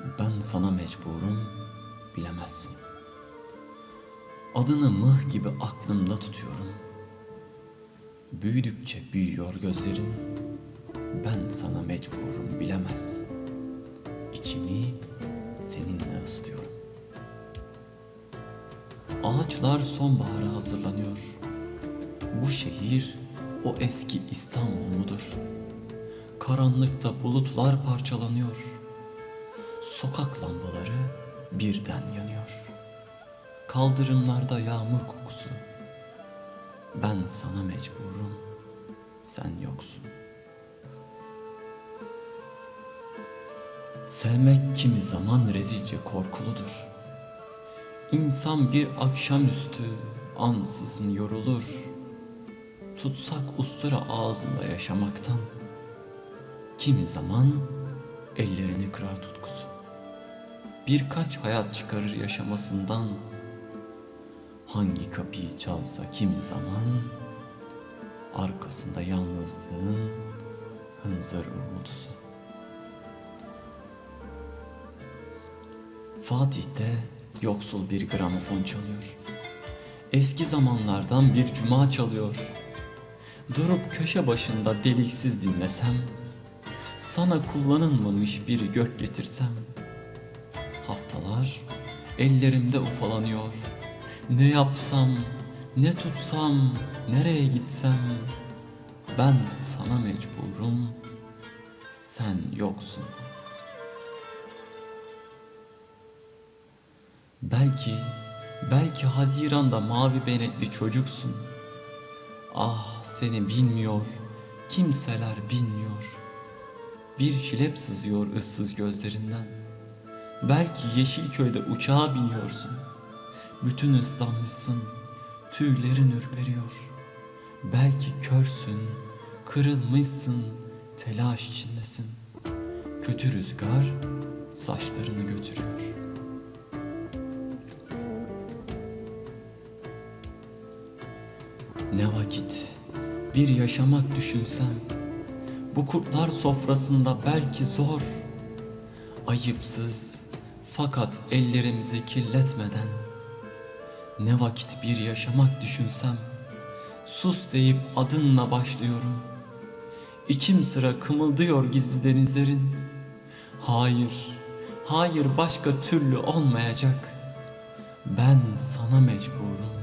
Ben sana mecburum, bilemezsin. Adını mıh gibi aklımda tutuyorum. Büyüdükçe büyüyor gözlerin. Ben sana mecburum, bilemezsin. İçimi seninle ıslıyorum. Ağaçlar sonbahara hazırlanıyor. Bu şehir o eski İstanbul mudur? Karanlıkta bulutlar parçalanıyor. Sokak lambaları birden yanıyor. Kaldırımlarda yağmur kokusu. Ben sana mecburum, sen yoksun. Sevmek kimi zaman rezilce korkuludur. İnsan bir akşamüstü ansızın yorulur. Tutsak ustura ağzında yaşamaktan. Kimi zaman ellerini kırar tutkusu. Birkaç hayat çıkarır yaşamasından. Hangi kapıyı çalsa kimi zaman arkasında yalnızlığın hınzır uğultusu. Fatih'te yoksul bir gramofon çalıyor. Eski zamanlardan bir cuma çalıyor. Durup köşe başında deliksiz dinlesem, sana kullanılmamış bir gök getirsem, haftalar ellerimde ufalanıyor. Ne yapsam, ne tutsam, nereye gitsem, ben sana mecburum, sen yoksun. Belki, belki Haziran'da mavi benekli çocuksun. Ah seni bilmiyor, kimseler bilmiyor. Bir şilep sızıyor ıssız gözlerinden. Belki Yeşilköy'de uçağa biniyorsun. Bütün ıslanmışsın, tüylerin ürperiyor. Belki körsün, kırılmışsın, telaş içindesin. Kötü rüzgar saçlarını götürüyor. Ne vakit bir yaşamak düşünsem Bu kurtlar sofrasında belki zor Ayıpsız fakat ellerimizi kirletmeden Ne vakit bir yaşamak düşünsem Sus deyip adınla başlıyorum. İçim sıra kımıldıyor gizli denizlerin. Hayır, hayır başka türlü olmayacak. Ben sana mecburum